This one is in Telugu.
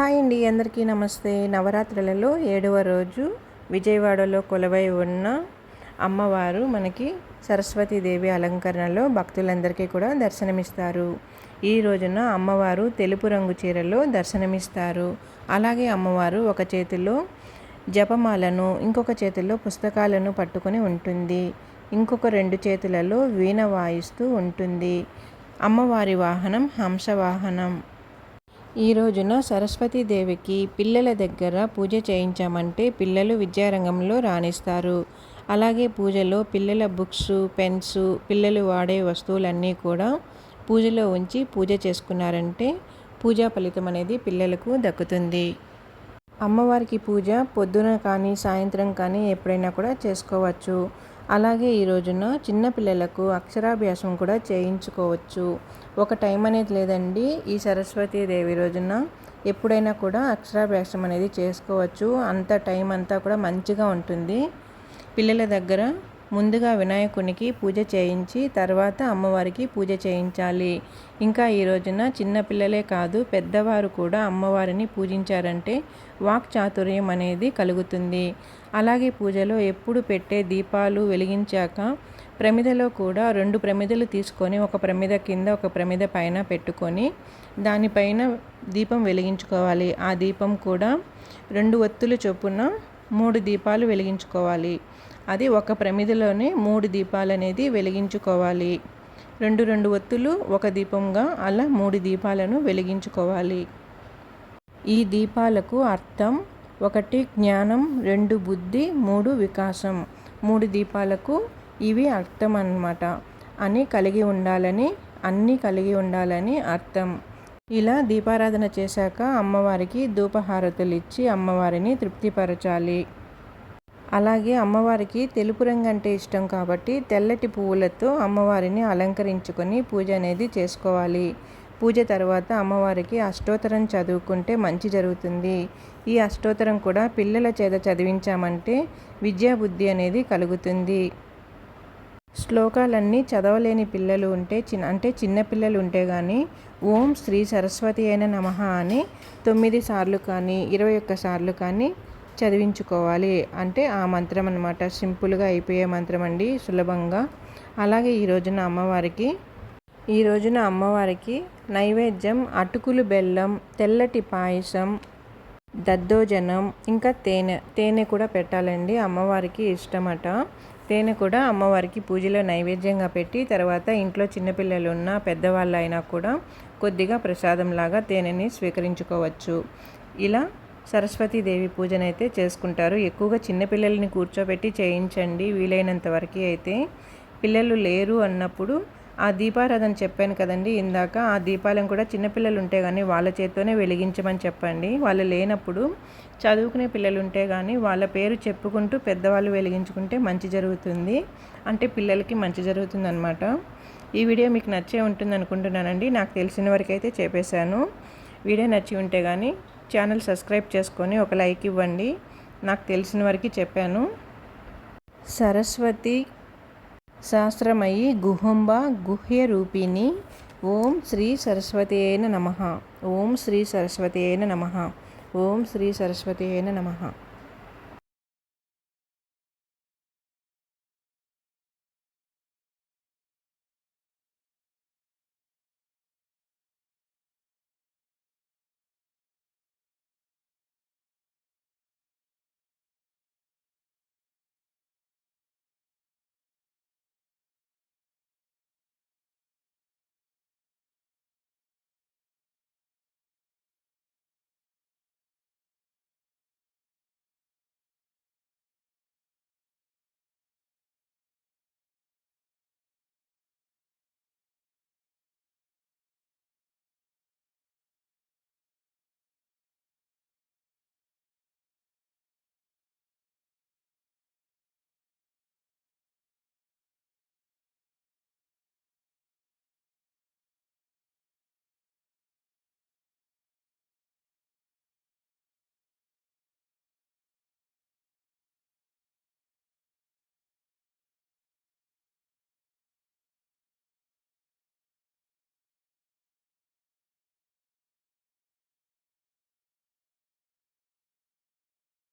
హాయ్ అండి అందరికీ నమస్తే. నవరాత్రులలో ఏడవ రోజు విజయవాడలో కొలవై ఉన్న అమ్మవారు మనకి సరస్వతీదేవి అలంకరణలో భక్తులందరికీ కూడా దర్శనమిస్తారు. ఈ రోజున అమ్మవారు తెలుపు రంగు చీరలో దర్శనమిస్తారు. అలాగే అమ్మవారు ఒక చేతిలో జపమాలను ఇంకొక చేతిలో పుస్తకాలను పట్టుకొని ఉంటుంది. ఇంకొక రెండు చేతులలో వీణ వాయిస్తూ ఉంటుంది. అమ్మవారి వాహనం హంస వాహనం ఈ రోజున సరస్వతీదేవికి పిల్లల దగ్గర పూజ చేయించామంటే పిల్లలు విద్యారంగంలో రాణిస్తారు. అలాగే పూజలో పిల్లల బుక్స్ పెన్స్ పిల్లలు వాడే వస్తువులన్నీ కూడా పూజలో ఉంచి పూజ చేసుకున్నారంటే పూజా ఫలితం అనేది పిల్లలకు దక్కుతుంది. అమ్మవారికి పూజ పొద్దున కానీ సాయంత్రం కానీ ఎప్పుడైనా కూడా చేసుకోవచ్చు. అలాగే ఈ రోజున చిన్నపిల్లలకు అక్షరాభ్యాసం కూడా చేయించుకోవచ్చు. ఒక టైం అనేది లేదండి. ఈ సరస్వతీదేవి రోజున ఎప్పుడైనా కూడా అక్షరాభ్యాసం అనేది చేసుకోవచ్చు. అంత టైం అంతా కూడా మంచిగా ఉంటుంది. పిల్లల దగ్గర ముందుగా వినాయకునికి పూజ చేయించి తర్వాత అమ్మవారికి పూజ చేయించాలి. ఇంకా ఈ రోజున చిన్నపిల్లలే కాదు పెద్దవారు కూడా అమ్మవారిని పూజించారంటే వాక్ చాతుర్యం అనేది కలుగుతుంది. అలాగే పూజలో ఎప్పుడు పెట్టే దీపాలు వెలిగించాక ప్రమిదలో కూడా రెండు ప్రమిదలు తీసుకొని ఒక ప్రమిద కింద ఒక ప్రమిద పైన పెట్టుకొని దానిపైన దీపం వెలిగించుకోవాలి. ఆ దీపం కూడా రెండు ఒత్తులు చొప్పున మూడు దీపాలు వెలిగించుకోవాలి. అది ఒక ప్రమిదిలోనే మూడు దీపాలు అనేది వెలిగించుకోవాలి. రెండు రెండు ఒత్తులు ఒక దీపంగా అలా మూడు దీపాలను వెలిగించుకోవాలి. ఈ దీపాలకు అర్థం ఒకటి జ్ఞానం రెండు బుద్ధి మూడు వికాసం. మూడు దీపాలకు ఇవి అర్థం అన్నమాట అని కలిగి ఉండాలని అన్నీ కలిగి ఉండాలని అర్థం. ఇలా దీపారాధన చేశాక అమ్మవారికి ధూపహారతులు ఇచ్చి అమ్మవారిని తృప్తిపరచాలి. అలాగే అమ్మవారికి తెలుపు రంగు అంటే ఇష్టం కాబట్టి తెల్లటి పువ్వులతో అమ్మవారిని అలంకరించుకొని పూజ అనేది చేసుకోవాలి. పూజ తర్వాత అమ్మవారికి అష్టోత్తరం చదువుకుంటే మంచి జరుగుతుంది. ఈ అష్టోత్తరం కూడా పిల్లల చేత చదివించామంటే విద్యాబుద్ధి అనేది కలుగుతుంది. శ్లోకాలన్నీ చదవలేని పిల్లలు ఉంటే చిన్న అంటే చిన్నపిల్లలు ఉంటే కానీ ఓం శ్రీ సరస్వతి అయిన నమ అని తొమ్మిది సార్లు కానీ ఇరవై ఒక్క సార్లు కానీ చదివించుకోవాలి అంటే ఆ మంత్రం అనమాట సింపుల్గా అయిపోయే మంత్రం అండి సులభంగా. అలాగే ఈ రోజున అమ్మవారికి ఈ రోజున అమ్మవారికి నైవేద్యం అటుకులు బెల్లం తెల్లటి పాయసం దద్దోజనం ఇంకా తేనె. తేనె కూడా పెట్టాలండి అమ్మవారికి ఇష్టమట. తేనె కూడా అమ్మవారికి పూజలో నైవేద్యంగా పెట్టి తర్వాత ఇంట్లో చిన్నపిల్లలు ఉన్న పెద్దవాళ్ళు అయినా కూడా కొద్దిగా ప్రసాదంలాగా తేనెని స్వీకరించుకోవచ్చు. ఇలా సరస్వతీదేవి పూజనైతే చేసుకుంటారు. ఎక్కువగా చిన్నపిల్లల్ని కూర్చోబెట్టి చేయించండి వీలైనంత వరకు అయితే. పిల్లలు లేరు అన్నప్పుడు ఆ దీపారాధన చెప్పాను కదండి. ఇందాక ఆ దీపాలను కూడా చిన్నపిల్లలు ఉంటే కానీ వాళ్ళ చేత్తోనే వెలిగించమని చెప్పండి. వాళ్ళు లేనప్పుడు చదువుకునే పిల్లలు ఉంటే కానీ వాళ్ళ పేరు చెప్పుకుంటూ పెద్దవాళ్ళు వెలిగించుకుంటే మంచి జరుగుతుంది. అంటే పిల్లలకి మంచి జరుగుతుంది అనమాట ఈ వీడియో మీకు నచ్చే ఉంటుంది అనుకుంటున్నానండి నాకు తెలిసిన వరకైతే అయితే చెప్పేశాను. వీడియో నచ్చి ఉంటే కానీ ఛానల్ సబ్స్క్రైబ్ చేసుకొని ఒక లైక్ ఇవ్వండి. నాకు తెలిసిన వరకు చెప్పాను. సరస్వతి శాస్త్రమయి గుహంబ గుహ్య రూపిణి. ఓం శ్రీ సరస్వతి అయిన నమ. ఓం శ్రీ సరస్వతి అయిన నమ. ఓం శ్రీ సరస్వతి అయిన నమ.